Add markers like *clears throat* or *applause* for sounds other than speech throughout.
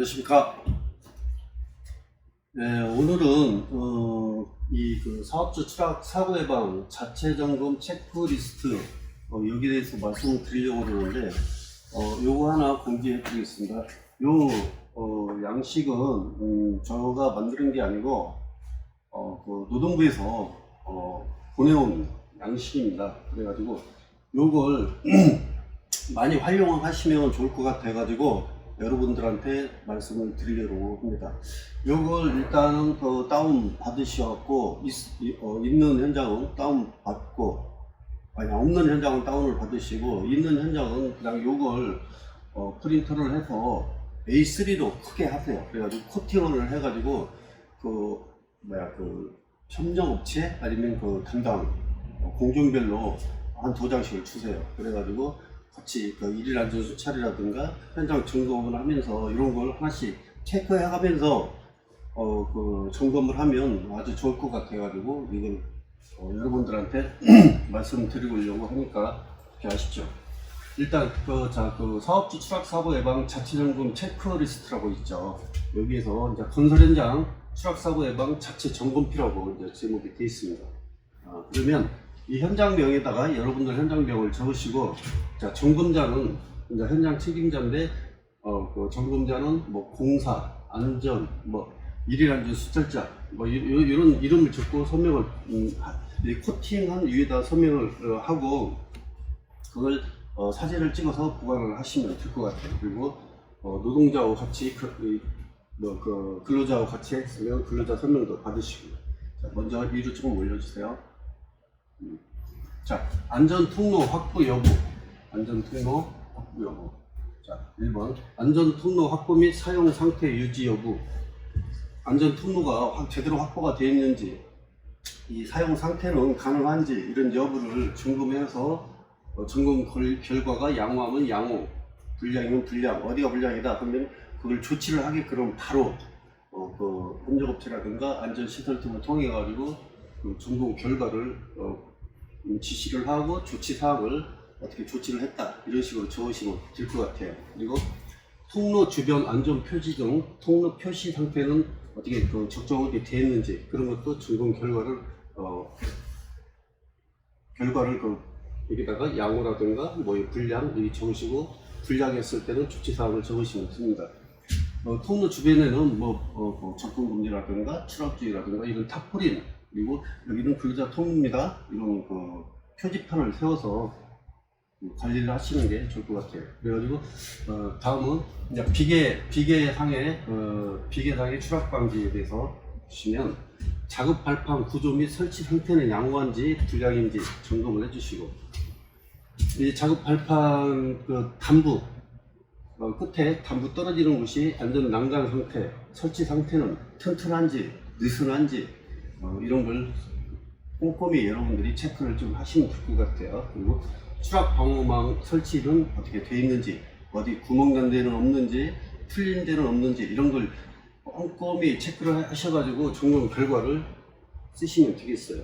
안녕하십니까. 네, 오늘은 어, 이그 사업주 추락 사고 예방 자체 점검 체크리스트 어, 여기에 대해서 말씀을 드리려고 그러는데 어, 요거 하나 공지해 드리겠습니다. 요 어, 양식은 음, 저가 만드는 게 아니고 어, 그 노동부에서 어, 보내온 양식입니다. 그래가지고 요걸 *clears throat* 많이 활용하시면 좋을 것 같아가지고 여러분들한테 말씀을 드리려고 합니다. 요걸 일단은 그 다운 받으셔갖고 어, 있는 현장은 다운 받고 아니 없는 현장은 다운을 받으시고 있는 현장은 그냥 요걸 어, 프린터를 해서 A3로 크게 하세요. 그래가지고 코팅을 해가지고 그 뭐야 그 협력업체 아니면 그 담당 어, 공종별로 한 두 장씩을 주세요. 그래가지고 같이 그 일일 안전 수찰이라든가 현장 점검을 하면서 이런 걸 하나씩 체크해 가면서 어 그 점검을 하면 아주 좋을 것 같아가지고 이걸 어, 여러분들한테 *clears throat* 말씀드리려고 하니까 그렇게 하십시오. 일단 그 자 그 사업주 추락 사고 예방 자체 점검 체크리스트라고 있죠. 여기에서 이제 건설 현장 추락 사고 예방 자체 점검표라고 이제 제목이 되어 있습니다. 아, 그러면 이 현장명에다가 여러분들 현장명을 적으시고 자 점검자는 이제 현장 책임자인데 어, 그 점검자는 뭐 공사, 안전, 뭐 안전 수찰자 뭐 이, 이- 이런 이름을 적고 서명을 음, 코팅한 위에다 서명을 어, 하고 그걸 어, 사진을 찍어서 보관을 하시면 될 것 같아요. 그리고 어, 노동자와 같이 그, 이, 뭐, 그 근로자와 같이 했으면 근로자 서명도 받으시고 자, 먼저 위로 조금 올려주세요. 음. 자, 안전 통로 확보 여부. 안전 통로 확보 여부. 자, 1번. 안전 통로 확보 및 사용 상태 유지 여부. 안전 통로가 확- 제대로 확보가 되어 있는지, 이 사용 상태는 가능한지 이런 여부를 점검해서 어, 점검 결- 결과가 양호하면 양호, 불량이면 불량, 어디가 불량이다 하면 그걸 조치를 하게끔 바로 어, 그 협력업체라든가 안전시설 등을 통해 가지고 그 점검 결과를 어, 음, 지시를 하고 조치 사항을 어떻게 조치를 했다 이런 식으로 적으시면 될 것 같아요. 그리고 통로 주변 안전 표지 등 통로 표시 상태는 어떻게 그 적정하게 되어 있는지 그런 것도 점검 결과를 어, 결과를 그 여기다가 양호라든가 뭐 불량 여기 적으시고 불량했을 때는 조치 사항을 적으시면 됩니다. 어, 통로 주변에는 뭐, 어, 뭐 접근 금지라든가 추락주의라든가 이런 타포린 그리고 여기는 근로자 통로입니다. 이런 그 표지판을 세워서 그 관리를 하시는 게 좋을 것 같아요. 그래가지고 어, 다음은 이제 비계 비계 상의 어, 비계 상의 추락 방지에 대해서 보시면 작업 발판 구조 및 설치 상태는 양호한지 불량인지 점검을 해주시고 이 작업 발판 그 단부 어, 끝에 단부 떨어지는 곳이 안전 난간 상태, 설치 상태는 튼튼한지 느슨한지 어, 이런 걸 꼼꼼히 여러분들이 체크를 좀 하시면 될것 같아요. 그리고 추락 방어망 설치는 어떻게 돼 있는지, 어디 구멍 난 데는 없는지, 틀린 데는 없는지 이런 걸 꼼꼼히 체크를 하셔가지고 점검 결과를 쓰시면 되겠어요.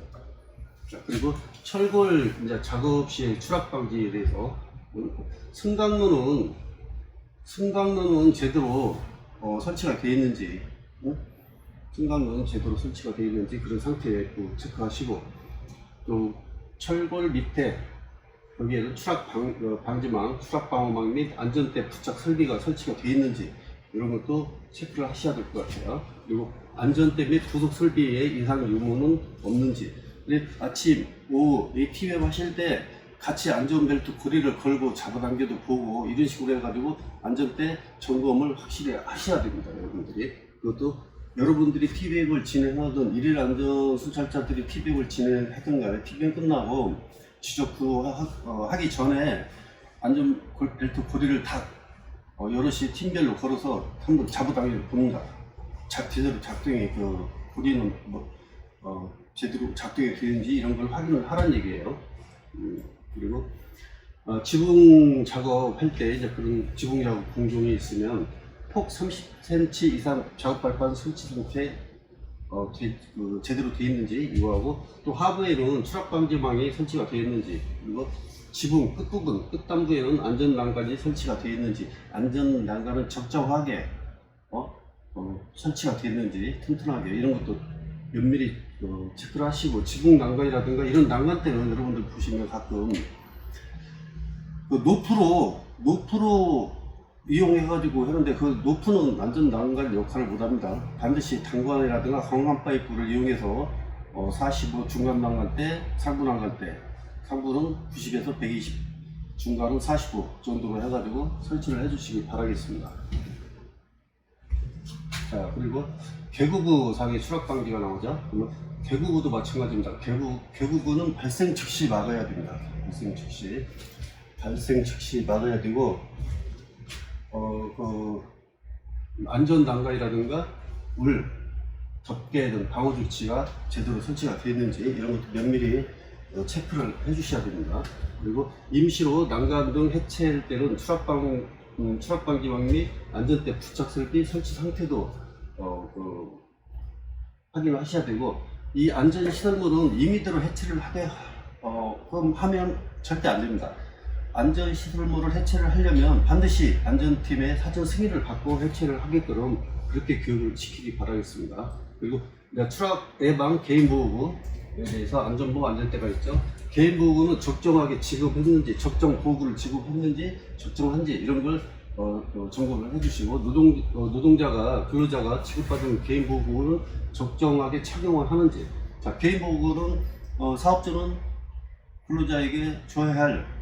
자, 그리고 철골 이제 작업 시의 추락 방지에 대해서 음, 승강로는 승강로는 제대로 어, 설치가 되어 있는지 응? 승강로는 제대로 설치가 되어 있는지 그런 상태에 또 체크하시고 또 철골 밑에 여기에는 추락 방, 어, 방지망, 추락 방어망 및 안전대 부착 설비가 설치가 되어 있는지 이런 것도 체크를 하셔야 될 것 같아요. 그리고 안전대 및 부속 설비에 이상 유무는 없는지. 아침, 오후 ATM 하실 때 같이 안전벨트 고리를 걸고 잡아당겨도 보고 이런 식으로 해가지고 안전대 점검을 확실히 하셔야 됩니다, 여러분들이. 그것도 여러분들이 피백을 진행하던 일일 안전 수찰자들이 피백을 진행하던 간에 피백 끝나고 지적 후 하, 기 전에 안전 골- 벨트 고리를 다 어, 여럿이 팀별로 걸어서 한번 잡아당겨 봅니다. 작, 제대로 작동이 그 고리는 뭐 어, 제대로 작동이 되는지 이런 걸 확인을 하라는 얘기예요. 음, 그리고 어, 지붕 작업할 때 이제 그런 지붕 작업 공종이 있으면 폭 30cm 이상 작업 발판 설치 상태 어, 제, 그, 제대로 되어 있는지 이거하고 또 하부에는 추락 방지망이 설치가 되어 있는지 그리고 지붕 끝부분 끝단부에는 안전 난간이 설치가 되어 있는지 안전 난간을 적정하게 어, 어, 설치가 됐는지 튼튼하게 이런 것도 면밀히 어, 체크를 하시고 지붕 난간이라든가 이런 난간 때는 여러분들 보시면 가끔 그 노프로 노프로 이용해가지고 하는데 그 노프는 완전 난간 역할을 못합니다. 반드시 단관이라든가 강간 파이프를 이용해서 어, 45 중간 난간대, 상부 난간대, 상부는 90에서 120, 중간은 45 정도로 해가지고 설치를 해주시기 바라겠습니다. 자 그리고 개구부 상의 추락 방지가 나오죠. 그러면 개구부도 마찬가지입니다. 개구 개구부는 발생 즉시 막아야 됩니다. 발생 즉시 발생 즉시 막아야 되고 어 그 안전 단가이라든가 물 덮개 등 방어 조치가 제대로 설치가 되어 있는지 이런 것도 면밀히 어, 체크를 해주셔야 됩니다. 그리고 임시로 난간 등 해체할 때는 추락방 음, 추락방지망 및 안전대 부착 설비 설치 상태도 어, 그, 확인을 하셔야 되고 이 안전 시설물은 임의대로 해체를 하되 어, 그럼 하면 절대 안 됩니다. 안전 시설물을 해체를 하려면 반드시 안전팀의 사전 승인을 받고 해체를 하게끔 그렇게 교육을 지키기 바라겠습니다. 그리고 추락 예방 개인 보호구에 대해서 안전보호 안전대가 있죠. 개인 보호구는 적정하게 지급했는지, 적정 보호구를 지급했는지, 적정한지 이런 걸 어, 어, 점검을 해주시고 노동 어, 노동자가 근로자가 지급받은 개인 보호구는 적정하게 착용을 하는지. 자 개인 보호구는 어, 사업주는 근로자에게 줘야 할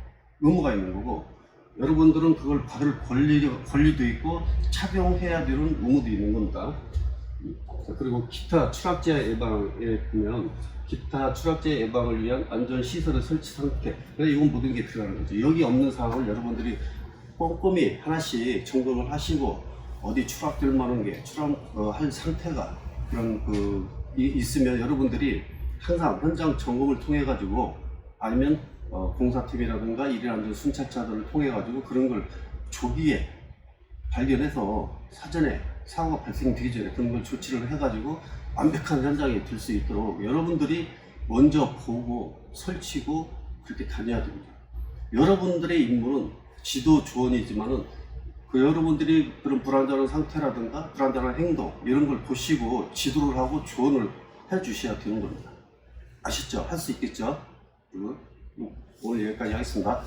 의무가 있는 거고 여러분들은 그걸 받을 권리, 권리도 있고 착용해야 되는 의무도 있는 겁니다. 자, 그리고 기타 추락재 예방에 보면 기타 추락재 예방을 위한 안전 시설의 설치 상태. 이건 모든 게 필요한 거죠. 여기 없는 사항을 여러분들이 꼼꼼히 하나씩 점검을 하시고 어디 추락될 만한 게 추락할 상태가 그런 그 이- 있으면 여러분들이 항상 현장 점검을 통해 가지고 아니면 어, 공사팀이라든가 일일안전 순찰차들을 통해 가지고 그런 걸 조기에 발견해서 사전에 사고가 발생되기 전에 그런 걸 조치를 해가지고 완벽한 현장이 될 수 있도록 여러분들이 먼저 보고 설치고 그렇게 다녀야 됩니다. 여러분들의 임무는 지도 조언이지만은 그 여러분들이 그런 불안전한 상태라든가 불안전한 행동 이런 걸 보시고 지도를 하고 조언을 해 주셔야 되는 겁니다. 아시죠? 할 수 있겠죠? 그리고 오늘 여기까지 하겠습니다.